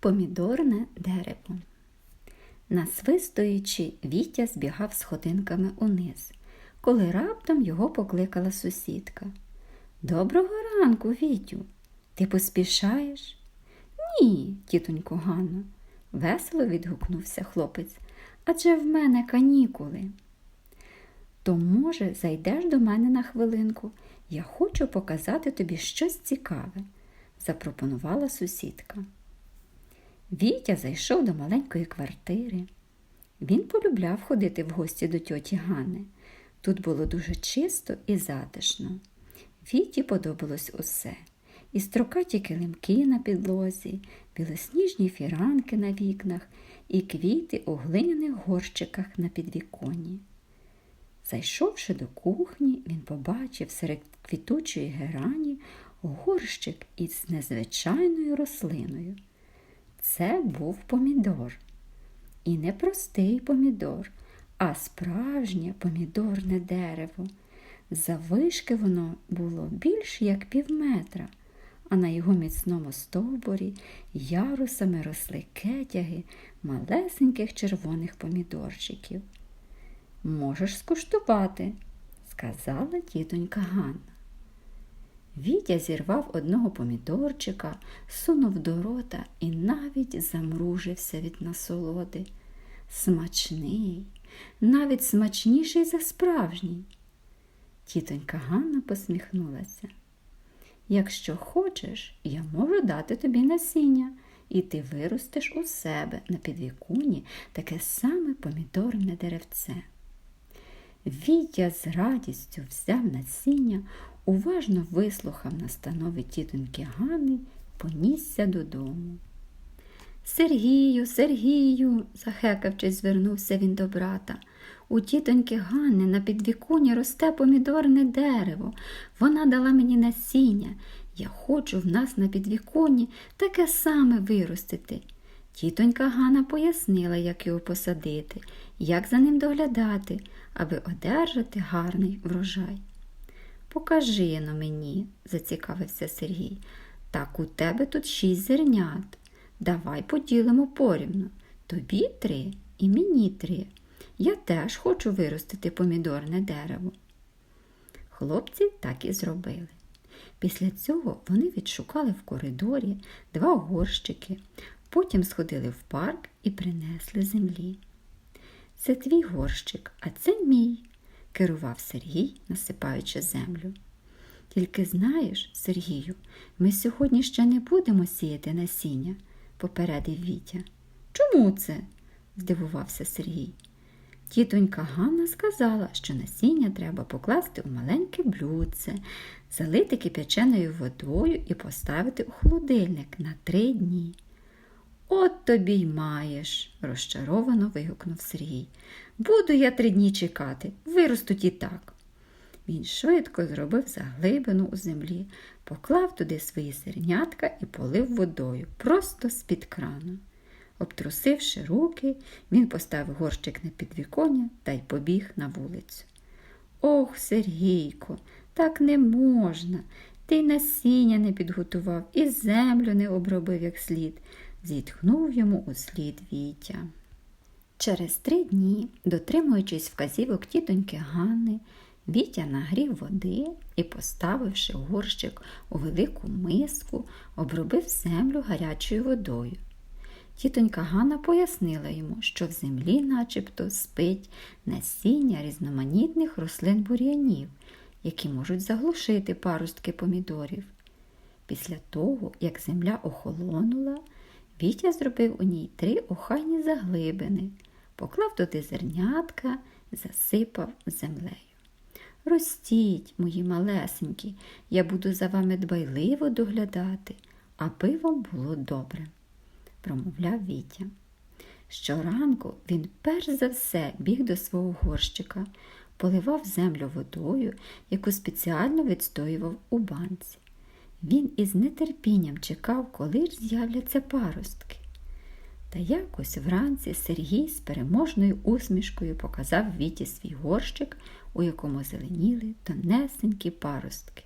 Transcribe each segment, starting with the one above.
Помідорне дерево. Насвистуючи, Вітя збігав сходинками униз, коли раптом його покликала сусідка. Доброго ранку, Вітю. Ти поспішаєш? Ні, тітонько Ганно, весело відгукнувся хлопець. Адже в мене канікули. То, може, зайдеш до мене на хвилинку. Я хочу показати тобі щось цікаве, запропонувала сусідка. Вітя зайшов до маленької квартири. Він полюбляв ходити в гості до тьоті Ганни. Тут було дуже чисто і затишно. Віті подобалось усе. І строкаті килимки на підлозі, білосніжні фіранки на вікнах і квіти у глиняних горщиках на підвіконні. Зайшовши до кухні, він побачив серед квітучої герані горщик із незвичайною рослиною. Це був помідор. І не простий помідор, а справжнє помідорне дерево. Завишки воно було більш як півметра, а на його міцному стовбурі ярусами росли кетяги малесеньких червоних помідорчиків. Можеш скуштувати, сказала тітонька Ганна. Вітя зірвав одного помідорчика, сунув до рота і навіть замружився від насолоди. Смачний, навіть смачніший за справжній. Тітонька Ганна посміхнулася. Якщо хочеш, я можу дати тобі насіння, і ти виростеш у себе на підвікуні таке саме помідорне деревце. Вітя з радістю взяв насіння, уважно вислухав настанови тітоньки Ганни понісся додому. Сергію, Сергію, захекавчись, звернувся він до брата. У тітоньки Ганни на підвіконі росте помідорне дерево. Вона дала мені насіння. Я хочу в нас на підвіконі таке саме виростити. Тітонька Ганна пояснила, як його посадити, як за ним доглядати, аби одержати гарний врожай. Покажи но мені, зацікавився Сергій. Так у тебе тут шість зернят. Давай поділимо порівну. Тобі три і мені три. Я теж хочу виростити помідорне дерево. Хлопці так і зробили. Після цього вони відшукали в коридорі два горщики, потім сходили в парк і принесли землі. Це твій горщик, а це мій, керував Сергій, насипаючи землю. Тільки знаєш, Сергію, ми сьогодні ще не будемо сіяти насіння, попередив Вітя. Чому це? здивувався Сергій. Тітонька Ганна сказала, що насіння треба покласти у маленьке блюдце, залити кип'яченою водою і поставити у холодильник на три дні. От тобі й маєш, розчаровано вигукнув Сергій. Буду я три дні чекати, виростуть і так. Він швидко зробив заглибину у землі, поклав туди свої зернятка і полив водою просто з-під крану. Обтрусивши руки, він поставив горщик на підвіконня та й побіг на вулицю. Ох, Сергійко, так не можна. Ти й насіння не підготував і землю не обробив як слід, зітхнув йому у слід Вітя. Через три дні, дотримуючись вказівок тітоньки Ганни, Вітя нагрів води і, поставивши горщик у велику миску, обробив землю гарячою водою. Тітонька Ганна пояснила йому, що в землі начебто спить насіння різноманітних рослин бур'янів, які можуть заглушити паростки помідорів. Після того, як земля охолонула, Вітя зробив у ній три охайні заглибини, поклав туди зернятка, засипав землею. Ростіть, мої малесенькі, я буду за вами дбайливо доглядати, аби вам було добре, промовляв Вітя. Щоранку він перш за все біг до свого горщика, поливав землю водою, яку спеціально відстоював у банці. Він із нетерпінням чекав, коли ж з'являться паростки. Та якось вранці Сергій з переможною усмішкою показав Віті свій горщик, у якому зеленіли тонесенькі паростки.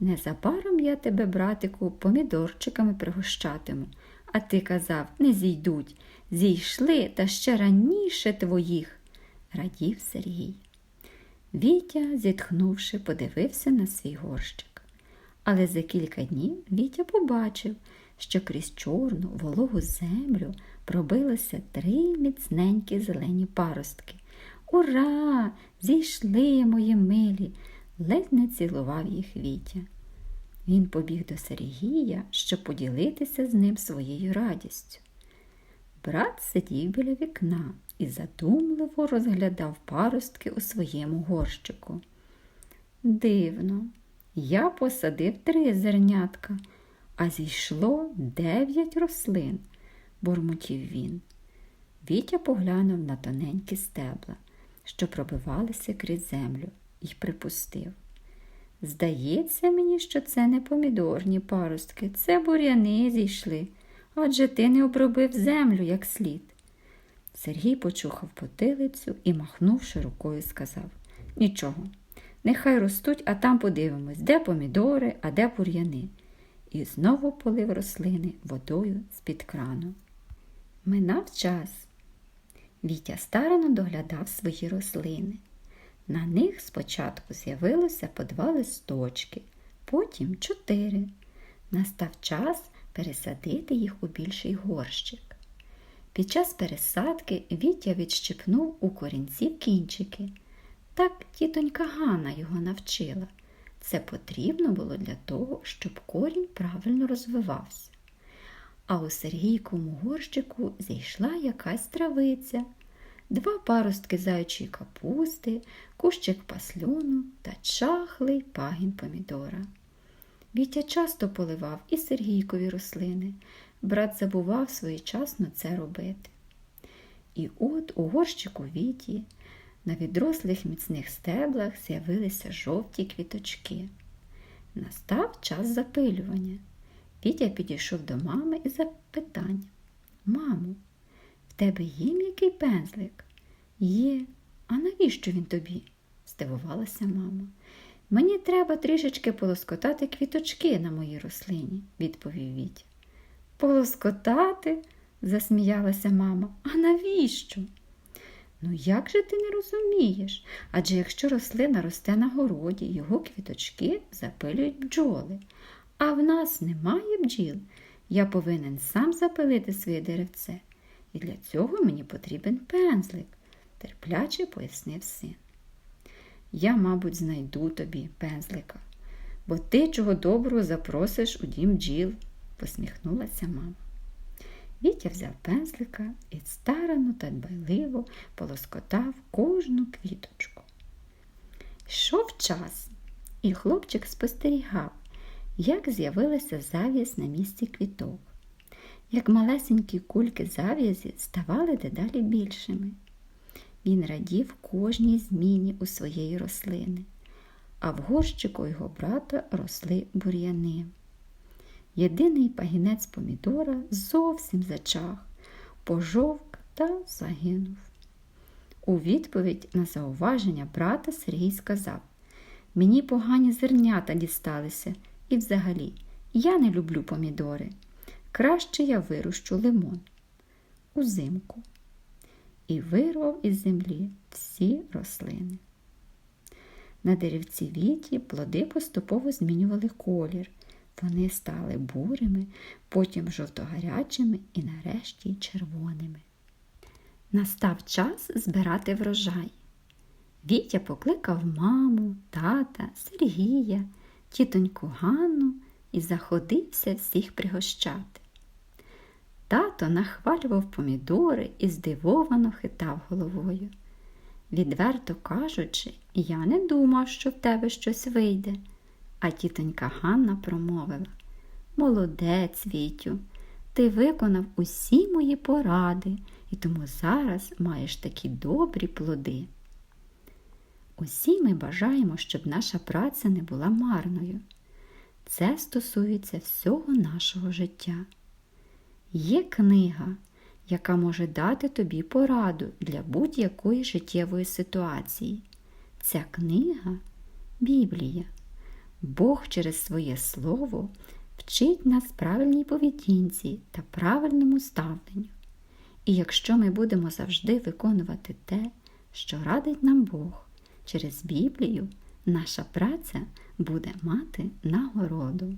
Незабаром я тебе, братику, помідорчиками пригощатиму, а ти казав, не зійдуть. Зійшли та ще раніше твоїх, радів Сергій. Вітя, зітхнувши, подивився на свій горщик. Але за кілька днів Вітя побачив, що крізь чорну вологу землю пробилося три міцненькі зелені паростки. Ура! Зійшли, мої милі! ледь не цілував їх Вітя. Він побіг до Сергія, щоб поділитися з ним своєю радістю. Брат сидів біля вікна і задумливо розглядав паростки у своєму горщику. Дивно, я посадив три зернятка, а зійшло дев'ять рослин, бурмотів він. Вітя поглянув на тоненькі стебла, що пробивалися крізь землю, і припустив. Здається мені, що це не помідорні паростки, це бур'яни зійшли, адже ти не обробив землю як слід. Сергій почухав потилицю і, махнувши рукою, сказав Нічого, нехай ростуть, а там подивимось, де помідори, а де бур'яни. І знову полив рослини водою з-під крану. Минав час. Вітя старано доглядав свої рослини. На них спочатку з'явилося по два листочки, потім чотири. Настав час пересадити їх у більший горщик. Під час пересадки Вітя відщипнув у корінців кінчики. Так тітонька Ганна його навчила. Це потрібно було для того, щоб корінь правильно розвивався. А у Сергійкому горщику зійшла якась травиця, два паростки заячої капусти, кущик пасльону та чахлий пагін помідора. Вітя часто поливав і Сергійкові рослини. Брат забував своєчасно це робити. І от у горщику Віті на відрослих міцних стеблах з'явилися жовті квіточки. Настав час запилювання. Вітя підійшов до мами і запитання Мамо, в тебе є м'який пензлик? Є. А навіщо він тобі? здивувалася мама. Мені треба трішечки полоскотати квіточки на моїй рослині, відповів Вітя. Полоскотати? засміялася мама. А навіщо? Ну, як же ти не розумієш? Адже якщо рослина росте на городі, його квіточки запилюють бджоли, а в нас немає бджіл. Я повинен сам запилити своє деревце, і для цього мені потрібен пензлик, терпляче пояснив син. Я, мабуть, знайду тобі пензлика, бо ти чого доброго запросиш у дім бджіл, посміхнулася мама. Вітя взяв пензлика і старано та дбайливо полоскотав кожну квіточку. Йшов час, і хлопчик спостерігав, як з'явилася зав'язь на місці квіток, як малесенькі кульки зав'язі ставали дедалі більшими. Він радів кожній зміні у своєї рослини, а в горщику його брата росли бур'яни. Єдиний пагінець помідора зовсім зачах, пожовк та загинув. У відповідь на зауваження брата Сергій сказав Мені погані зернята дісталися, і взагалі я не люблю помідори. Краще я вирощу лимон узимку і вирвав із землі всі рослини. На деревці віті плоди поступово змінювали колір. Вони стали бурими, потім жовтогарячими і нарешті червоними. Настав час збирати врожай. Вітя покликав маму, тата, Сергія, тітоньку Ганну і заходився всіх пригощати. Тато нахвалював помідори і здивовано хитав головою. Відверто кажучи, я не думав, що в тебе щось вийде. А тітонька Ганна промовила Молодець, Вітю, ти виконав усі мої поради і тому зараз маєш такі добрі плоди. Усі ми бажаємо, щоб наша праця не була марною. Це стосується всього нашого життя. Є книга, яка може дати тобі пораду для будь-якої життєвої ситуації. Ця книга Біблія. Бог через своє Слово вчить нас правильній поведінці та правильному ставленню. І якщо ми будемо завжди виконувати те, що радить нам Бог через Біблію, наша праця буде мати нагороду.